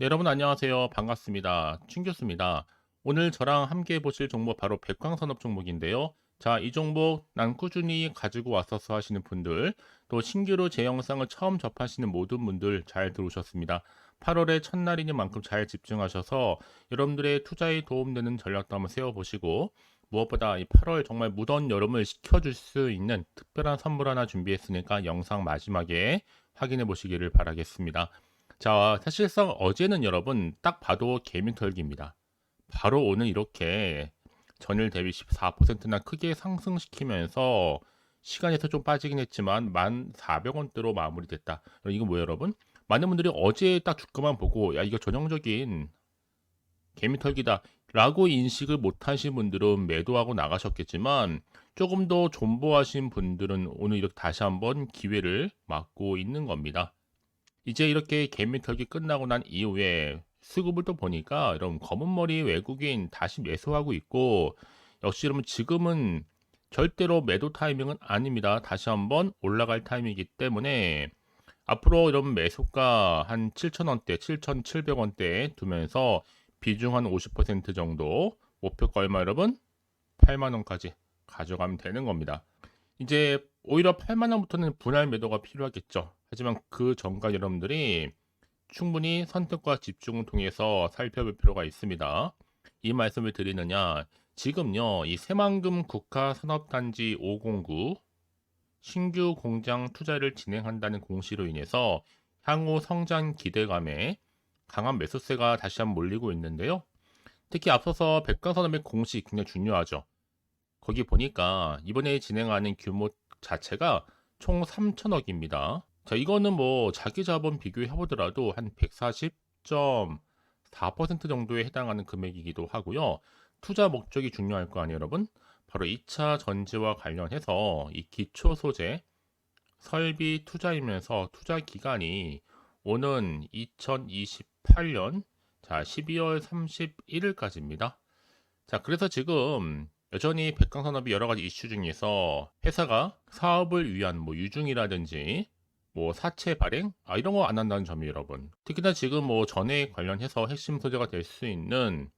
네, 여러분 안녕하세요. 반갑습니다. 충교수입니다. 오늘 저랑 함께 보실 종목 바로 백광산업 종목인데요. 자, 이 종목 난 꾸준히 가지고 왔어서 하시는 분들, 또 신규로 제 영상을 처음 접하시는 모든 분들 잘 들어오셨습니다. 8월의 첫날이니 만큼 잘 집중하셔서 여러분들의 투자에 도움되는 전략도 한번 세워보시고 무엇보다 이 8월 정말 무더운 여름을 식혀줄 수 있는 특별한 선물 하나 준비했으니까 영상 마지막에 확인해 보시기를 바라겠습니다. 자, 사실상 어제는 여러분 딱 봐도 개미 털기입니다. 바로 오늘 이렇게 전일 대비 14%나 크게 상승시키면서 시간에서 좀 빠지긴 했지만 1,400원대로 마무리됐다. 이거 뭐예요, 여러분? 많은 분들이 어제 딱 주가만 보고 야 이거 전형적인 개미털기다 라고 인식을 못하신 분들은 매도하고 나가셨겠지만 조금 더 존버하신 분들은 오늘 이렇게 다시 한번 기회를 맞고 있는 겁니다. 이제 이렇게 개미털기 끝나고 난 이후에 수급을 또 보니까 여러분 검은머리 외국인 다시 매수하고 있고 역시 여러분 지금은 절대로 매도 타이밍은 아닙니다. 다시 한번 올라갈 타이밍이기 때문에 앞으로 여러분 매수가 한 7,000원대, 7,700원대에 두면서 비중 한 50% 정도 목표가 얼마 여러분? 8만원까지 가져가면 되는 겁니다. 이제 오히려 8만 원부터는 분할 매도가 필요하겠죠. 하지만 그 전과 여러분들이 충분히 선택과 집중을 통해서 살펴볼 필요가 있습니다. 이 말씀을 드리느냐, 지금요, 이 새만금 국가산업단지 509 신규 공장 투자를 진행한다는 공시로 인해서 향후 성장 기대감에 강한 매수세가 다시 한번 몰리고 있는데요. 특히 앞서서 백강산업의 공시 굉장히 중요하죠. 거기 보니까 이번에 진행하는 규모 자체가 총 3천억입니다. 자, 이거는 뭐 자기 자본 비교해 보더라도 한 140.4% 정도에 해당하는 금액이기도 하고요. 투자 목적이 중요할 거 아니에요, 여러분? 바로 2차 전지와 관련해서 이 기초 소재 설비 투자이면서 투자 기간이 오는 2028년 자 12월 31일까지입니다. 자 그래서 지금 여전히 백강 산업이 여러 가지 이슈 중에서 회사가 사업을 위한 뭐 유중이라든지 뭐 사채 발행? 아 이런 거 안 한다는 점이 여러분. 특히나 지금 뭐 전에 관련해서 핵심 소재가 될 수 있는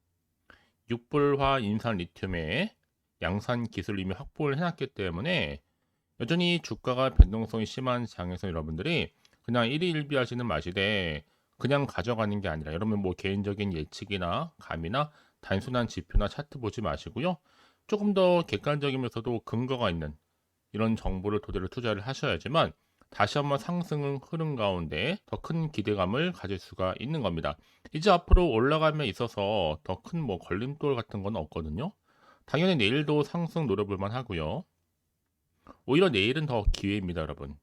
육불화 인산 리튬의 양산 기술 이미 확보를 해놨기 때문에 여전히 주가가 변동성이 심한 장에서 여러분들이 그냥 1위 1비 하시는 맛이되 그냥 가져가는 게 아니라 여러분 뭐 개인적인 예측이나 감이나 단순한 지표나 차트 보지 마시고요. 조금 더 객관적이면서도 근거가 있는 이런 정보를 토대로 투자를 하셔야지만 다시 한번 상승 흐름 가운데 더 큰 기대감을 가질 수가 있는 겁니다. 이제 앞으로 올라감에 있어서 더 큰 뭐 걸림돌 같은 건 없거든요. 당연히 내일도 상승 노려볼만 하고요. 오히려 내일은 더 기회입니다, 여러분.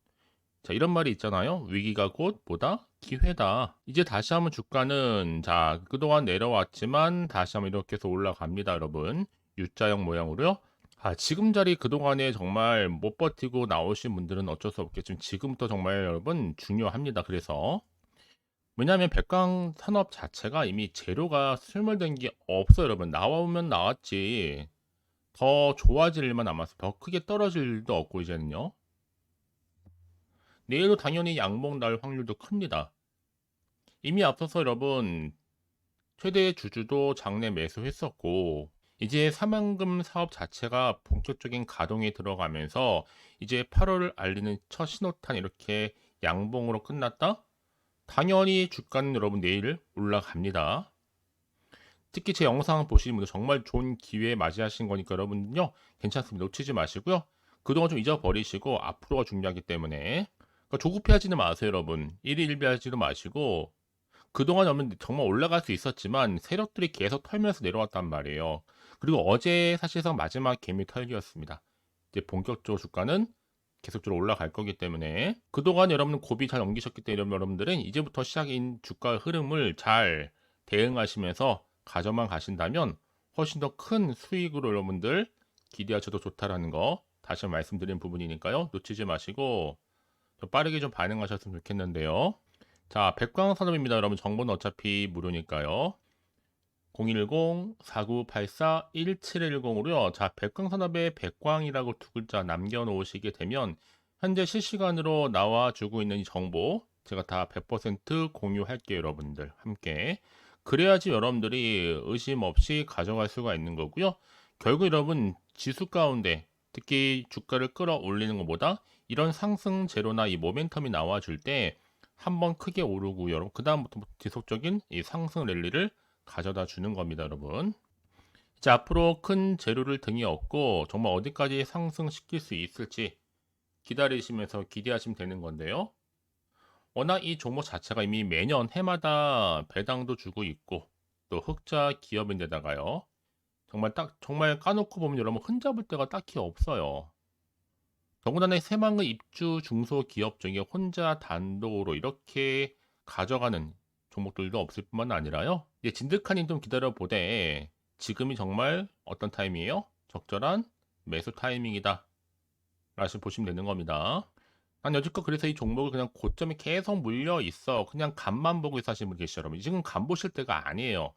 자, 이런 말이 있잖아요. 위기가 곧 뭐다? 기회다. 이제 다시 한번 주가는 자, 그동안 내려왔지만 다시 한번 이렇게 해서 올라갑니다, 여러분. U자형 모양으로요. 아, 지금 자리 그동안에 정말 못 버티고 나오신 분들은 어쩔 수 없겠지만 지금부터 정말 여러분 중요합니다. 그래서 왜냐하면 백광 산업 자체가 이미 재료가 슬물된 게 없어요, 여러분. 나오면 나왔지. 더 좋아질 일만 남았어. 더 크게 떨어질 일도 없고 이제는요. 내일도 당연히 양봉 날 확률도 큽니다. 이미 앞서서 여러분 최대 주주도 장내 매수했었고 이제 사만금 사업 자체가 본격적인 가동에 들어가면서 이제 8월을 알리는 첫 신호탄 이렇게 양봉으로 끝났다? 당연히 주가는 여러분 내일 올라갑니다. 특히 제 영상 보시는 분들 정말 좋은 기회 맞이하신 거니까 여러분요 괜찮습니다. 놓치지 마시고요. 그동안 좀 잊어버리시고 앞으로가 중요하기 때문에 그러니까 조급해하지는 마세요 여러분. 1위 1비하지도 마시고 그동안 정말 올라갈 수 있었지만 세력들이 계속 털면서 내려왔단 말이에요. 그리고 어제 사실상 마지막 개미 털기였습니다. 이제 본격적으로 주가는 계속적으로 올라갈 거기 때문에 그동안 여러분 고비 잘 넘기셨기 때문에 여러분들은 이제부터 시작인 주가 흐름을 잘 대응하시면서 가져만 가신다면 훨씬 더 큰 수익으로 여러분들 기대하셔도 좋다라는 거 다시 말씀드린 부분이니까요. 놓치지 마시고 좀 빠르게 좀 반응하셨으면 좋겠는데요. 자, 백광산업입니다. 여러분 정보는 어차피 무료니까요. 010-4984-1710으로요. 자, 백광산업의 백광이라고 두 글자 남겨놓으시게 되면 현재 실시간으로 나와주고 있는 이 정보 제가 다 100% 공유할게요, 여러분들. 함께. 그래야지 여러분들이 의심 없이 가져갈 수가 있는 거고요. 결국 여러분 지수 가운데 특히 주가를 끌어올리는 것보다 이런 상승 제로나 이 모멘텀이 나와줄 때 한번 크게 오르고 여러분 그 다음부터 지속적인 이 상승 랠리를 가져다 주는 겁니다, 여러분. 이제 앞으로 큰 재료를 등에 업고 정말 어디까지 상승시킬 수 있을지 기다리시면서 기대하시면 되는 건데요. 워낙 이 종목 자체가 이미 매년 해마다 배당도 주고 있고 또 흑자 기업인데다가요. 정말 딱 정말 까놓고 보면 여러분 흔잡을 데가 딱히 없어요. 더군다나 새만금 입주 중소기업 중에 혼자 단독으로 이렇게 가져가는 종목들도 없을 뿐만 아니라요. 이제 진득하니 좀 기다려 보되 지금이 정말 어떤 타임이에요? 적절한 매수 타이밍이다. 라시 보시면 되는 겁니다. 난 여지껏 그래서 이 종목을 그냥 고점이 계속 물려 있어. 그냥 간만 보고 있어 하시는 분 계시죠, 여러분. 지금 간 보실 때가 아니에요.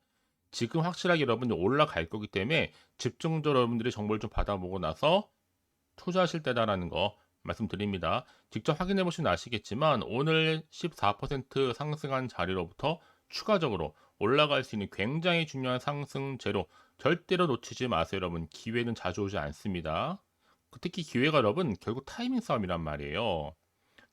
지금 확실하게 여러분이 올라갈 거기 때문에 집중적으로 여러분들이 정보를 좀 받아보고 나서 투자하실 때다라는 거 말씀드립니다. 직접 확인해 보시면 아시겠지만 오늘 14% 상승한 자리로부터 추가적으로 올라갈 수 있는 굉장히 중요한 상승 재료 절대로 놓치지 마세요 여러분. 기회는 자주 오지 않습니다. 특히 기회가 여러분 결국 타이밍 싸움이란 말이에요.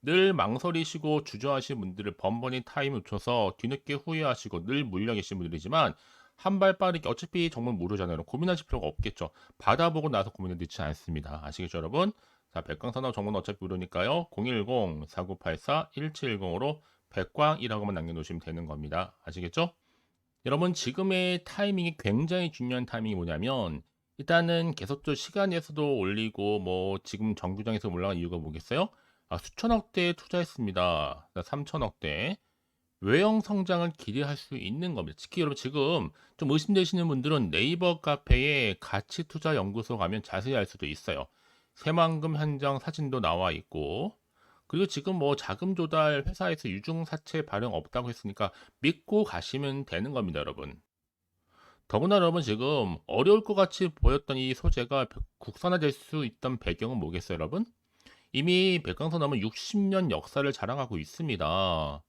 늘 망설이시고 주저하시는 분들을 번번이 타임 놓쳐서 뒤늦게 후회하시고 늘 물려 계신 분들이지만 한 발 빠르게 어차피 정말 모르잖아요. 고민하실 필요가 없겠죠. 받아보고 나서 고민을 넣지 않습니다. 아시겠죠 여러분 자 백광산업 정보는 어차피 모르니까요 010-4984-1710으로 백광이라고만 남겨놓으시면 되는 겁니다 아시겠죠 여러분 지금의 타이밍이 굉장히 중요한 타이밍이 뭐냐면 일단은 계속적으로 시간에서도 올리고 뭐 지금 정규장에서 올라간 이유가 뭐겠어요? 아, 수천억대 투자했습니다. 3천억대. 외형 성장을 기대할 수 있는 겁니다. 특히 여러분 지금 좀 의심되시는 분들은 네이버 카페에 가치 투자 연구소 가면 자세히 알 수도 있어요. 새만금 현장 사진도 나와 있고 그리고 지금 뭐 자금 조달 회사에서 유중 사채 발행 없다고 했으니까 믿고 가시면 되는 겁니다, 여러분. 더구나 여러분 지금 어려울 것 같이 보였던 이 소재가 국산화될 수 있던 배경은 뭐겠어요, 여러분? 이미 백광선암은 60년 역사를 자랑하고 있습니다.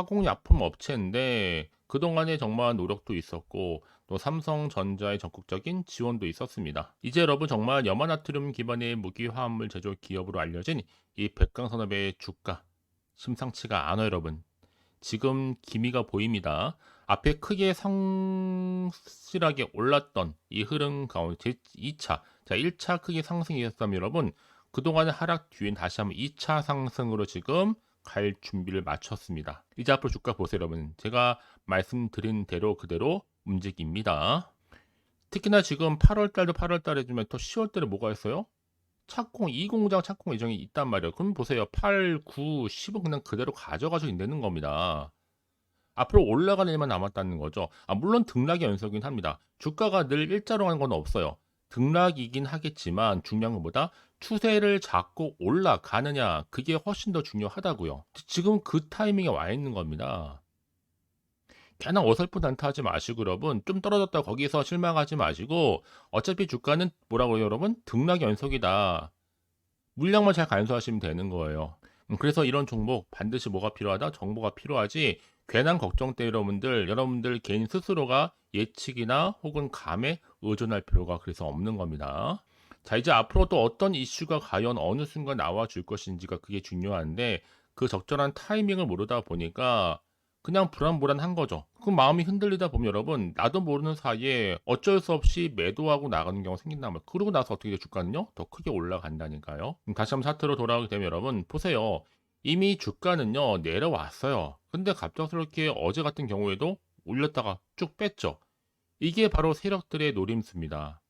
화공약품 업체인데 그동안에 정말 노력도 있었고 또 삼성전자의 적극적인 지원도 있었습니다. 이제 여러분 정말 염화나트륨 기반의 무기 화합물 제조 기업으로 알려진 이 백광산업의 주가 심상치가 않아 여러분. 지금 기미가 보입니다. 앞에 크게 성실하게 올랐던 이 흐름 가운데 2차, 자 1차 크게 상승이 었다면 여러분 그동안의 하락 뒤엔 다시 한번 2차 상승으로 지금 갈 준비를 마쳤습니다. 이제 앞으로 주가 보세요 여러분. 제가 말씀드린 대로 그대로 움직입니다. 특히나 지금 8월 달도 8월 달에 주면 또 10월 달에 뭐가 있어요? 착공 2공장 착공 예정이 있단 말이에요. 그럼 보세요. 8, 9, 10은 그냥 그대로 가져가서 있는 겁니다. 앞으로 올라가는 일만 남았다는 거죠. 아, 물론 등락이 연속이긴 합니다. 주가가 늘 일자로 가는 건 없어요. 등락이긴 하겠지만 중요한 것보다 추세를 잡고 올라가느냐 그게 훨씬 더 중요하다고요. 지금 그 타이밍에 와 있는 겁니다. 괜한 어설픈 단타하지 마시고 여러분 좀 떨어졌다 거기서 실망하지 마시고 어차피 주가는 뭐라고요 여러분 등락 연속이다. 물량만 잘 간수하시면 되는 거예요. 음, 그래서 이런 종목 반드시 뭐가 필요하다? 정보가 필요하지 괜한 걱정 때 여러분들 여러분들 개인 스스로가 예측이나 혹은 감에 의존할 필요가 그래서 없는 겁니다. 자 이제 앞으로 또 어떤 이슈가 과연 어느 순간 나와 줄 것인지가 그게 중요한데 그 적절한 타이밍을 모르다 보니까 그냥 불안불안한 거죠. 그 마음이 흔들리다 보면 여러분 나도 모르는 사이에 어쩔 수 없이 매도하고 나가는 경우가 생긴단 말이에요. 그러고 나서 어떻게 돼 주가는요? 더 크게 올라간다니까요. 다시 한번 차트로 돌아오게 되면 여러분 보세요. 이미 주가는요 내려왔어요. 근데 갑작스럽게 어제 같은 경우에도 올렸다가 쭉 뺐죠. 이게 바로 세력들의 노림수입니다.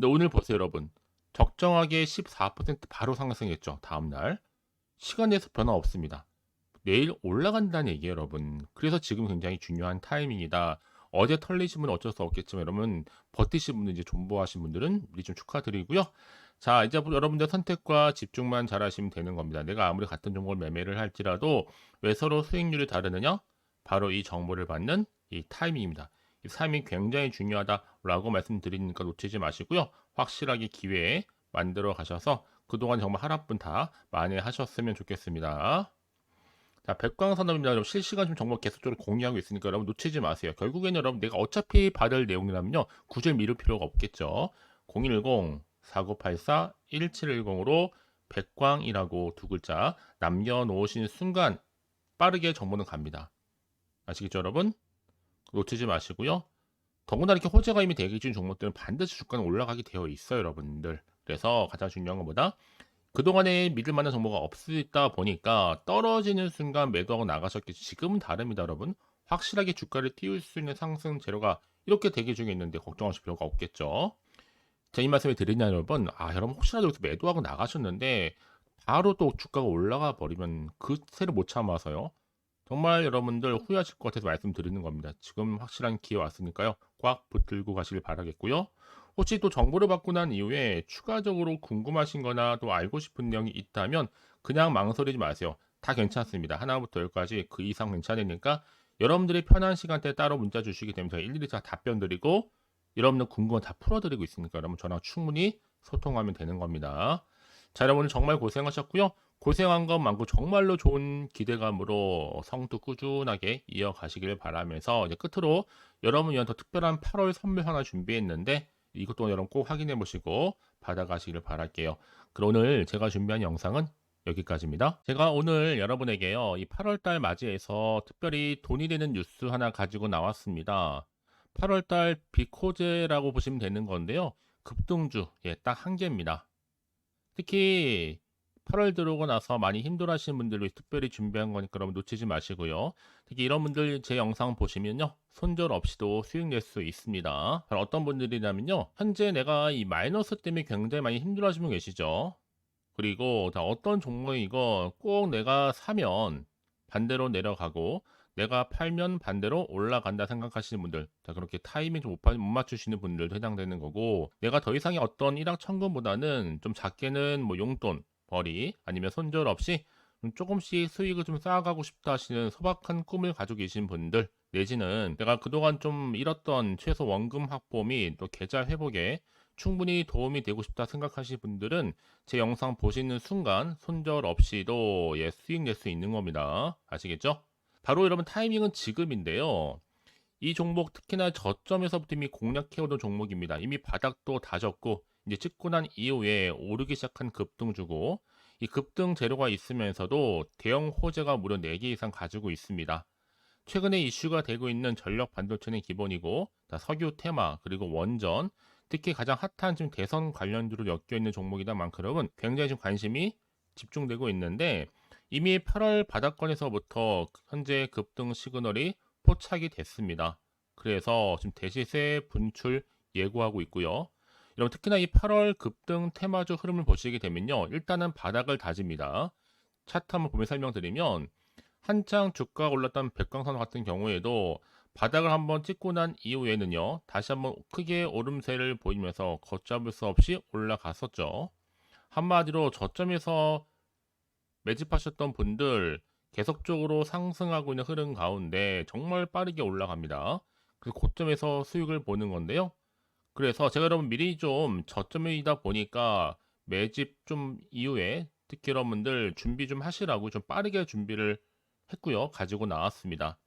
근데 오늘 보세요 여러분. 적정하게 14% 바로 상승했죠. 다음 날. 시간에서 변화 없습니다. 내일 올라간다는 얘기예요, 여러분. 그래서 지금 굉장히 중요한 타이밍이다. 어제 털리신 분은 어쩔 수 없겠지만 여러분 버티신 분들 이제 존버하신 분들은 미리 좀 축하드리고요. 자 이제 여러분들 선택과 집중만 잘하시면 되는 겁니다. 내가 아무리 같은 종목을 매매를 할지라도 왜 서로 수익률이 다르느냐? 바로 이 정보를 받는 이 타이밍입니다. 이 타이밍 굉장히 중요하다라고 말씀드리니까 놓치지 마시고요. 확실하게 기회에 만들어 가셔서 그동안 정말 하나뿐 다 만회하셨으면 좋겠습니다. 자, 백광산업입니다. 여러분 실시간 좀 정보 계속적으로 공유하고 있으니까 여러분 놓치지 마세요. 결국에는 여러분 내가 어차피 받을 내용이라면요. 굳이 미룰 필요가 없겠죠. 010-4984-1710으로 백광이라고 두 글자 남겨놓으신 순간 빠르게 정보는 갑니다. 아시겠죠, 여러분? 놓치지 마시고요. 더구나 이렇게 호재가 이미 대기 중인 종목들은 반드시 주가는 올라가게 되어 있어요, 여러분들. 그래서 가장 중요한 것보다 그동안에 믿을 만한 정보가 없다 보니까 떨어지는 순간 매도하고 나가셨겠지. 지금은 다릅니다, 여러분. 확실하게 주가를 띄울 수 있는 상승 재료가 이렇게 대기 중에 있는데 걱정하실 필요가 없겠죠. 자, 이 말씀을 드리냐, 여러분. 아, 여러분 혹시라도 여기서 매도하고 나가셨는데 바로 또 주가가 올라가 버리면 그 세를 못 참아서요. 정말 여러분들 후회하실 것 같아서 말씀드리는 겁니다. 지금 확실한 기회 왔으니까요. 꽉 붙들고 가시길 바라겠고요. 혹시 또 정보를 받고 난 이후에 추가적으로 궁금하신 거나 또 알고 싶은 내용이 있다면 그냥 망설이지 마세요. 다 괜찮습니다. 하나부터 열까지 그 이상 괜찮으니까 여러분들이 편한 시간대에 따로 문자 주시게 되면 제가 일일이 다 답변 드리고 여러분들 궁금한 거다 풀어드리고 있으니까 여러분 저랑 충분히 소통하면 되는 겁니다. 자 여러분 정말 고생하셨고요. 고생한 것만큼 정말로 좋은 기대감으로 성투 꾸준하게 이어가시길 바라면서 이제 끝으로 여러분 위한 더 특별한 8월 선물 하나 준비했는데 이것도 여러분 꼭 확인해 보시고 받아가시길 바랄게요. 그럼 오늘 제가 준비한 영상은 여기까지입니다. 제가 오늘 여러분에게요, 이 8월달 맞이해서 특별히 돈이 되는 뉴스 하나 가지고 나왔습니다. 8월달 비코제라고 보시면 되는 건데요. 급등주, 예, 딱 한 개입니다. 특히 8월 들어오고 나서 많이 힘들어하시는 분들을 위해 특별히 준비한 거니까 여러분 놓치지 마시고요. 특히 이런 분들 제 영상 보시면요. 손절 없이도 수익 낼 수 있습니다. 어떤 분들이냐면요. 현재 내가 이 마이너스 때문에 굉장히 많이 힘들어하시는 분 계시죠. 그리고 다 어떤 종목이고 꼭 내가 사면 반대로 내려가고 내가 팔면 반대로 올라간다 생각하시는 분들 자 그렇게 타이밍 좀 못 맞추시는 분들도 해당되는 거고 내가 더 이상의 어떤 일확천금보다는 좀 작게는 뭐 용돈 벌이 아니면 손절 없이 조금씩 수익을 좀 쌓아가고 싶다 하시는 소박한 꿈을 가지고 계신 분들 내지는 내가 그동안 좀 잃었던 최소 원금 확보 및 또 계좌 회복에 충분히 도움이 되고 싶다 생각하시는 분들은 제 영상 보시는 순간 손절 없이도 예, 수익 낼 수 있는 겁니다. 아시겠죠? 바로 여러분 타이밍은 지금인데요. 이 종목 특히나 저점에서부터 이미 공략해오던 종목입니다. 이미 바닥도 다졌고 이제 찍고 난 이후에 오르기 시작한 급등주고 이 급등 재료가 있으면서도 대형 호재가 무려 4개 이상 가지고 있습니다. 최근에 이슈가 되고 있는 전력 반도체는 기본이고 석유 테마 그리고 원전 특히 가장 핫한 지금 대선 관련주로 엮여 있는 종목이다 만큼은 굉장히 좀 관심이 집중되고 있는데 이미 8월 바닥권에서부터 현재 급등 시그널이 포착이 됐습니다. 그래서 지금 대시세 분출 예고하고 있고요. 여러분 특히나 이 8월 급등 테마주 흐름을 보시게 되면요. 일단은 바닥을 다집니다. 차트 한번 보면 설명드리면 한창 주가가 올랐던 백광산 같은 경우에도 바닥을 한번 찍고 난 이후에는요. 다시 한번 크게 오름세를 보이면서 걷잡을 수 없이 올라갔었죠. 한마디로 저점에서 매집하셨던 분들 계속적으로 상승하고 있는 흐름 가운데 정말 빠르게 올라갑니다. 그래서 고점에서 수익을 보는 건데요. 그래서 제가 여러분 미리 좀 저점이다 보니까 매집 좀 이후에 특히 여러분들 준비 좀 하시라고 좀 빠르게 준비를 했고요. 가지고 나왔습니다.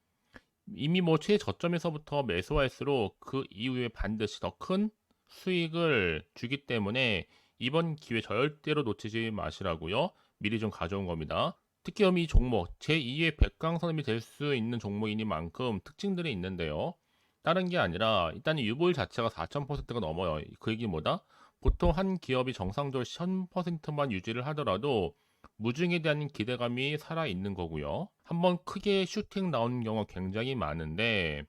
이미 뭐 최저점에서부터 매수할수록 그 이후에 반드시 더 큰 수익을 주기 때문에 이번 기회 절대로 놓치지 마시라고요. 미리 좀 가져온 겁니다. 특히 이 종목 제2의 백강선임이 될 수 있는 종목이니만큼 특징들이 있는데요. 다른 게 아니라 일단 유보율 자체가 4,000%가 넘어요. 그 얘기 뭐다? 보통 한 기업이 정상적으로 1000%만 유지를 하더라도 무중에 대한 기대감이 살아 있는 거고요. 한번 크게 슈팅 나오는 경우가 굉장히 많은데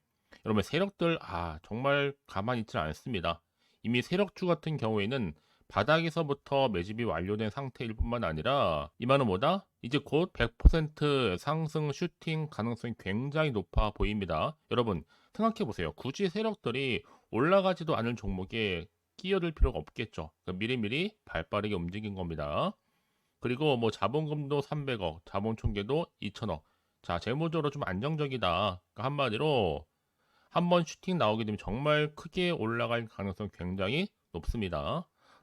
여러분 세력들 아 정말 가만히 있지 않습니다. 이미 세력주 같은 경우에는 바닥에서부터 매집이 완료된 상태일 뿐만 아니라 이만은 뭐다? 이제 곧 100% 상승 슈팅 가능성이 굉장히 높아 보입니다. 여러분 생각해 보세요. 굳이 세력들이 올라가지도 않을 종목에 끼어들 필요가 없겠죠. 그러니까 미리미리 발빠르게 움직인 겁니다. 그리고 뭐 자본금도 300억, 자본 총계도 2천억. 자, 재무적으로 좀 안정적이다. 그러니까 한마디로 한번 슈팅 나오게 되면 정말 크게 올라갈 가능성이 굉장히 높습니다.